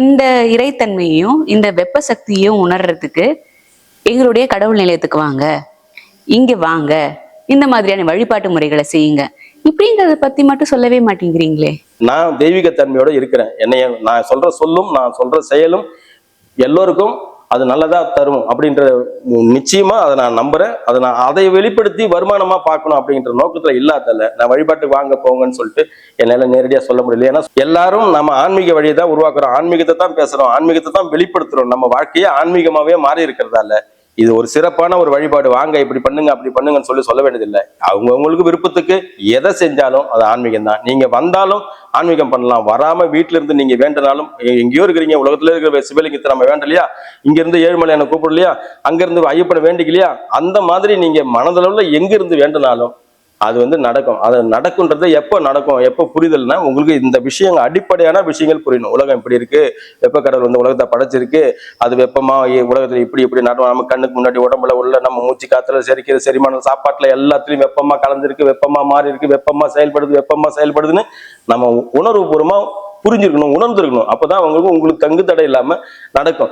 இந்த இறைத்தன்மையையும் இந்த வெப்ப சக்தியையும் உணர்றதுக்கு எங்களுடைய கடவுள் நிலையத்துக்கு வாங்க. இங்க வாங்க. இந்த மாதிரியான வழிபாட்டு முறைகளை செய்யுங்க. இப்படிங்கிறத பத்தி மட்டும் சொல்லவே மாட்டேங்கிறீங்களே. நான் தெய்வீக தன்மையோட இருக்கிறேன். என்னைய நான் சொல்ற சொல்லும் நான் சொல்ற செயலும் எல்லோருக்கும் அது நல்லதா தரும் அப்படின்ற நிச்சயமா அதை நான் நம்புறேன். அதை நான் அதை வெளிப்படுத்தி வருமானமா பார்க்கணும் அப்படின்ற நோக்கத்துல இல்லாதல்ல நான் வழிபாட்டுக்கு வாங்க போங்கன்னு சொல்லிட்டு என்னால நேரடியா சொல்ல முடியல. ஏன்னா எல்லாரும் நம்ம ஆன்மீக வழியை தான் உருவாக்குறோம். ஆன்மீகத்தை தான் பேசுறோம். ஆன்மீகத்தை தான் வெளிப்படுத்துறோம். நம்ம வாழ்க்கையே ஆன்மீகமாவே மாறி இருக்கிறதால இது ஒரு சிறப்பான ஒரு வழிபாடு. வாங்க இப்படி பண்ணுங்க அப்படி பண்ணுங்கன்னு சொல்லி சொல்ல வேண்டியதில்லை. அவங்கவுங்களுக்கு விருப்பத்துக்கு எதை செஞ்சாலும் அது ஆன்மீகம் தான் நீங்க வந்தாலும் ஆன்மீகம் பண்ணலாம். வராம வீட்டுல இருந்து நீங்க வேண்டனாலும் எங்கேயோ இருக்கிறீங்க உலகத்துல இருக்கிற சிவலிங்கத்தை நம்ம வேண்டலையா? இங்க இருந்து ஏழுமலையான கூப்பிடலையா? அங்க இருந்து ஐயப்பனை வேண்டிக்கலையா? அந்த மாதிரி நீங்க மனதளவுல எங்க இருந்து வேண்டினாலும் அது வந்து நடக்கும். அது நடக்குன்றது எப்போ நடக்கும் எப்போ புரிதல்னா உங்களுக்கு இந்த விஷயங்கள் அடிப்படையான விஷயங்கள் புரியணும். உலகம் இப்படி இருக்கு வெப்ப கடவுள் வந்து உலகத்தை படைச்சிருக்கு அது வெப்பமா உலகத்துல இப்படி இப்படி நட நம்ம கண்ணுக்கு முன்னாடி உடம்புல உள்ள நம்ம மூச்சு காத்துல செரிக்கிற செரிமானம் சாப்பாட்டுல எல்லாத்துலயும் வெப்பமா கலந்துருக்கு வெப்பமா மாறி இருக்கு வெப்பமா செயல்படுது வெப்பமா செயல்படுதுன்னு நம்ம உணர்வுபூர்வமா புரிஞ்சிருக்கணும் உணர்ந்திருக்கணும். அப்பதான் உங்களுக்கு உங்களுக்கு தங்கு தடை இல்லாம நடக்கும்.